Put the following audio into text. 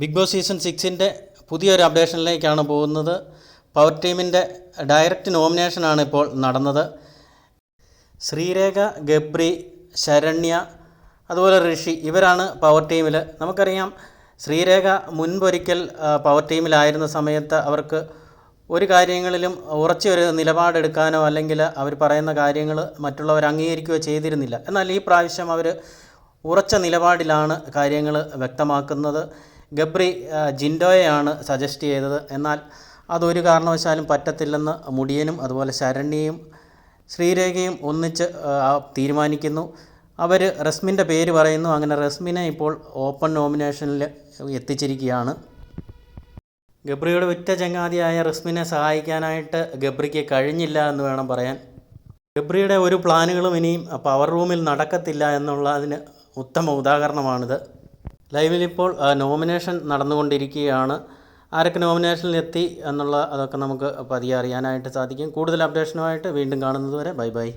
Big boss season സിക്സിന്റെ പുതിയൊരു അപ്ഡേഷനിലേക്കാണ് പോകുന്നത്. Power ടീമിന്റെ ഡയറക്റ്റ് നോമിനേഷനാണ് ഇപ്പോൾ നടന്നത്. ശ്രീരേഖ ഗബ്രി ശരണ്യ അതുപോലെ ഋഷി ഇവരാണ് പവർ ടീമിൽ. നമുക്കറിയാം ശ്രീരേഖ മുൻപൊരിക്കൽ പവർ ടീമിലായിരുന്ന സമയത്ത് അവർക്ക് ഒരു കാര്യങ്ങളിലും ഉറച്ച ഒരു നിലപാടെടുക്കാനോ അല്ലെങ്കിൽ അവർ പറയുന്ന കാര്യങ്ങൾ മറ്റുള്ളവർ അംഗീകരിക്കുകയോ ചെയ്തിരുന്നില്ല. എന്നാൽ ഈ പ്രാവശ്യം അവർ ഉറച്ച നിലപാടിലാണ് കാര്യങ്ങൾ വ്യക്തമാക്കുന്നത്. ഗബ്രി ജിൻഡോയെയാണ് സജസ്റ്റ് ചെയ്തത്. എന്നാൽ അതൊരു കാരണവശാലും പറ്റത്തില്ലെന്ന് മുടിയനും അതുപോലെ ശരണ്യയും ശ്രീരേഖയും ഒന്നിച്ച് തീരുമാനിക്കുന്നു. അവർ റസ്മിന്റെ പേര് പറയുന്നു. അങ്ങനെ റസ്മിനെ ഇപ്പോൾ ഓപ്പൺ നോമിനേഷനിൽ എത്തിച്ചിരിക്കുകയാണ്. ഗബ്രിയുടെ ഉറ്റ ചങ്ങാതിയായ റസ്മിനെ സഹായിക്കാനായിട്ട് ഗബ്രിക്ക് കഴിഞ്ഞില്ല എന്ന് വേണം പറയാൻ. ഗബ്രിയുടെ ഒരു പ്ലാനുകളും ഇനിയും പവർ റൂമിൽ നടക്കത്തില്ല എന്നുള്ളതിന് ഉത്തമ ഉദാഹരണമാണിത്. ലൈവിൽ ഇപ്പോൾ നോമിനേഷൻ നടന്നുകൊണ്ടിരിക്കുകയാണ്. ആരൊക്കെ നോമിനേഷനിൽ എത്തി എന്നുള്ള അതൊക്കെ നമുക്ക് പതിയെ അറിയാനായിട്ട് സാധിക്കും. കൂടുതൽ അപ്ഡേഷനുമായിട്ട് വീണ്ടും കാണുന്നതുവരെ ബൈ ബൈ.